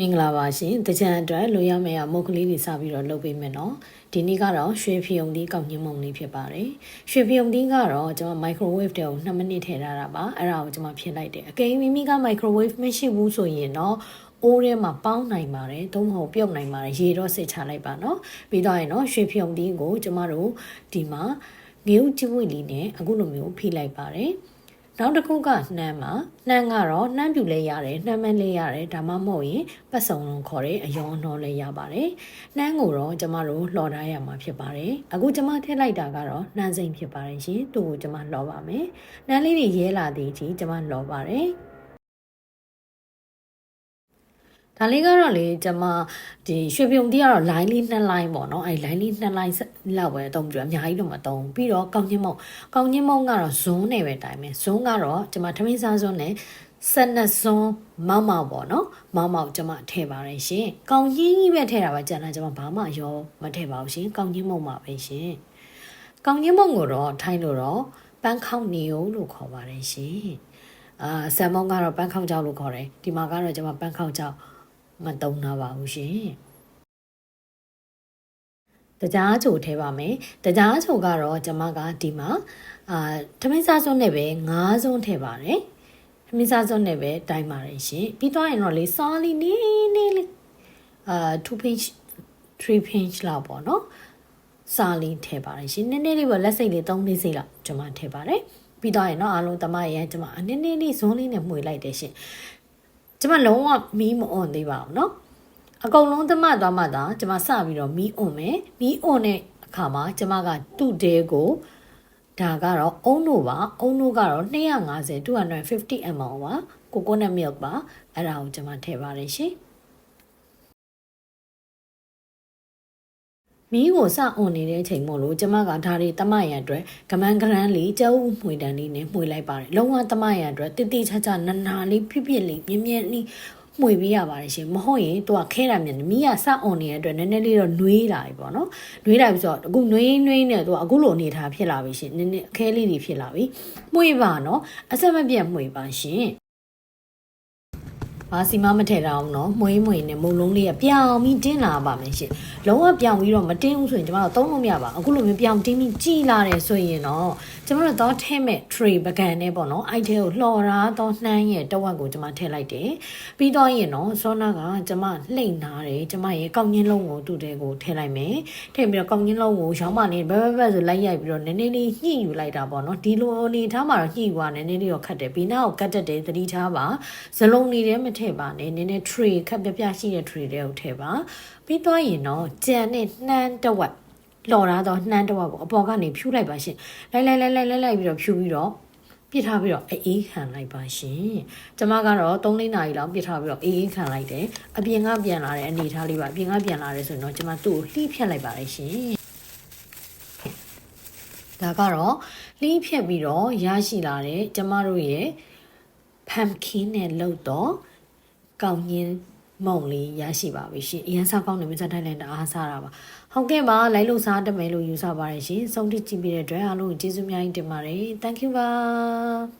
မင်္ဂလာပါရှင်တကြံအတွက်လိုရမယ့်အမုတ်ကလေးတွေစပြီးတော့လုပ်ပေးမယ်နော်ဒီနေ့ကတော့ရွှေဖျုံသီးကောက်ညှင်းမုံလေးဖြစ်ပါတယ်ရွှေဖျုံသီးကတော့ကျွန်မ microwave တဲကို2မိနစ်ထည့်ထားတာပါအဲ့ဒါကိုကျွန်မဖြည့်လိုက်တယ်အကယ်၍မိမိက microwave မရှိဘူးဆိုရင်တော့အိုးထဲမှာပေါင်းနိုင်ပါတယ်သုံးမဟုတ်ပြုတ်နိုင်ပါတယ်ရေတော့စစ်ချလိုက်ပါနော်ပြီးတော့ရင်တော့ရွှေဖျုံသီးကိုကျွန်မတို့ဒီမှာငေးဥကျွေးလေးနဲ့အခုလိုမျိုးဖိလိုက်ပါတယ် နောက်တစ်ခုကနှမ်းပါနှမ်းကတော့နှမ်းပြူလဲရတယ်နှမ်းမန်းလဲရတယ်ဒါမှမဟုတ်ရင်ပတ်စုံလုံးခေါ်တဲ့အယောအနှောလဲရပါတယ်နှမ်းကိုတော့ကျမတို့လှော်ထားရမှာဖြစ်ပါတယ်အခုကျမထည့်လိုက်တာကတော့နှမ်းစိမ့်ဖြစ်ပါတယ်ရှင်သူ့ကိုကျမလှော်ပါမယ်နှမ်းလေးတွေရဲလာသည်ကြီးကျမလှော်ပါတယ် ဒါလေးကတော့လေကျွန်မဒီရွှေပြုံတီးကတော့ line လေးနှစ် line ပေါ့နော်အဲ line လေးနှစ် line လောက်ပဲအသုံးပြအများကြီးတော့မသုံးပြီးတော့ကောင်းချင်းမုံကောင်းချင်းမုံကတော့ဇွန်းနဲ့ပဲတိုင်မယ်ဇွန်းကတော့ကျွန်မထမင်းစားဇွန်းနဲ့ဆက်နှစ်ဇွန်းမောက်မောက်ပေါ့နော်မောက်မောက်ကျွန်မထည့်ပါတယ်ရှင်ကောင်းချင်းကြီးပဲထည့်တာပါကျန်တာကျွန်မဘာမှရောမထည့်ပါဘူးရှင်ကောင်းချင်းမုံပါပဲရှင်ကောင်းချင်းမုံကိုတော့ထိုင်းလို့တော့ပန်းခေါက်နေုံလို့ခေါ်ပါတယ်ရှင်အာဆမ်မွန်ကတော့ပန်းခေါက်ကြောက်လို့ခေါ်တယ်ဒီမှာကတော့ကျွန်မပန်းခေါက်ကြောက် မတုံးတာပါဘူးရှင်တကြားချိုထဲပါမယ်တကြားချိုကတော့ကျွန်မကဒီမှာအာထမင်းစားစွန်းနဲ့ပဲ၅စွန်းထည့်ပါတယ်ထမင်းစားစွန်းနဲ့ပဲတိုင်းပါတယ်ရှင်ပြီးတော့ရင်တော့လေစားလီနေနေလေးအာ2 pinch 3 pinch လောက်ပေါ့နော်စားလီထည့်ပါတယ်ရှင်နည်းနည်းလေးပဲလက်စိတ်လေး3လေးစိတ်လောက်ကျွန်မထည့်ပါတယ်ပြီးတော့ရင်တော့အားလုံးတမရန်ကျွန်မအနည်းနည်းလေးဇွန်းလေးနဲ့မှွေလိုက်တယ်ရှင် ကျမလုံးဝမီးမအွန်သေးပါဘူးเนาะအကုန်လုံးသမသွားမှသာကျမစပြီးတော့မီးအွန်မယ်မီးအွန်တဲ့အခါမှာကျမကတူတဲကိုဒါကတော့အုံနိုပါအုံနိုကတော့250 250 ml ပါကိုကိုနက်မီလ်ပါအဲ့ဒါကိုကျမထည့်ပါတယ်ရှင် မီးကိုစအွန်နေတဲ့အချိန်မို့လို့ကျမကဒါတွေတမရန်အတွက်ကမန်းကရန်လေးကျုပ်မှွေတန်လေးနဲ့မှွေလိုက်ပါတယ်လုံးဝတမရန်အတွက်တိတိချာချာနနာလေးဖြစ်ဖြစ်လေးမြင်းမြင်းလေးမှွေပေးရပါတယ်ရှင်မဟုတ်ရင်သူကခဲတာမြန်မီးကစအွန်နေတဲ့အတွက်နည်းနည်းလေးတော့နှွေးလာပြီပေါ့နော်နှွေးလာပြီဆိုတော့အခုနှွေးနှွေးနဲ့သူကအခုလိုအနေထားဖြစ်လာပြီရှင်နည်းနည်းအခဲလေးတွေဖြစ်လာပြီမှွေပါနော်အဆက်မပြတ်မှွေပါရှင် ဘာစီမမထည့်တော့အောင်နော်မွေးမွေးနဲ့မုံလုံးလေးကပြောင်ပြီးတင်းလာပါမယ်ရှင်လုံးဝပြောင်ပြီးတော့မတင်းဘူးဆိုရင်ကျမတို့သုံးလို့မရပါအခုလိုမျိုးပြောင်တင်းပြီးကြီးလာတယ်ဆိုရင်တော့ကျမတို့တော့ထဲမဲ့ tray ပကံနဲ့ပေါ့နော်အဲ့ထဲကိုလှော်ထားတော့နှမ်းရဲ့တဝက်ကိုကျမထည့်လိုက်တယ်ပြီးတော့ရင်တော့စောနာကကျမလှိမ့်နာတယ်ကျမရဲ့ကောက်ညင်းလုံးကိုသူ့တဲကိုထည့်လိုက်မယ်ထည့်ပြီးတော့ကောက်ညင်းလုံးကိုရောင်းမနေဘက်ဘက်ဘက်ဆိုလိုက်ရိုက်ပြီးတော့နည်းနည်းလေးညှိယူလိုက်တာပေါ့နော်ဒီလိုအနေထားမှာတော့ညှိယူရနည်းနည်းလေးတော့ခတ်တယ်ပြီးနောက်ကိုကတ်တက်တယ်သတိထားပါဇလုံးနေထဲမထည့်ပါနဲ့နည်းနည်း tray ခက်ပြပြရှိတဲ့ tray တွေကိုထည့်ပါပြီးတော့ရင်တော့ကြံနဲ့နှမ်းတဝက်လော်ထားတော့နှမ်းတဝက်ပေါ့အပေါ်ကနေဖြူလိုက်ပါရှင်လိုက်လိုက်လိုက်လိုက်လိုက်လိုက်ပြီးတော့ဖြူပြီးတော့ပြစ်ထားပြီးတော့အေးခံလိုက်ပါရှင်ကျမကတော့3လေးနာရီလောက်ပြစ်ထားပြီးတော့အေးခံလိုက်တယ်အပြင်ကပြန်လာတဲ့အနေထားလေးပါအပြင်ကပြန်လာတယ်ဆိုရင်တော့ကျမသူ့ကိုလှိဖြတ်လိုက်ပါတယ်ရှင်ဒါကတော့လှိဖြတ်ပြီးတော့ရရှိလာတဲ့ကျမတို့ရဲ့ pumpkin နဲ့လုပ်တော့ ကောင်းညင်းမုံလေးရရှိပါပြီရှင်အရန်စားကောင်းတယ်မစတိုင်းလည်းတအားစားတာပါဟုတ်ကဲ့ပါလိုက်လို့စားတမယ်လို့ယူဆပါတယ်ရှင်ဆုံးထိကြည့်ပြီးတဲ့အတွက်အားလုံးကျေးဇူးများကြီးတင်ပါတယ် thank you ပါ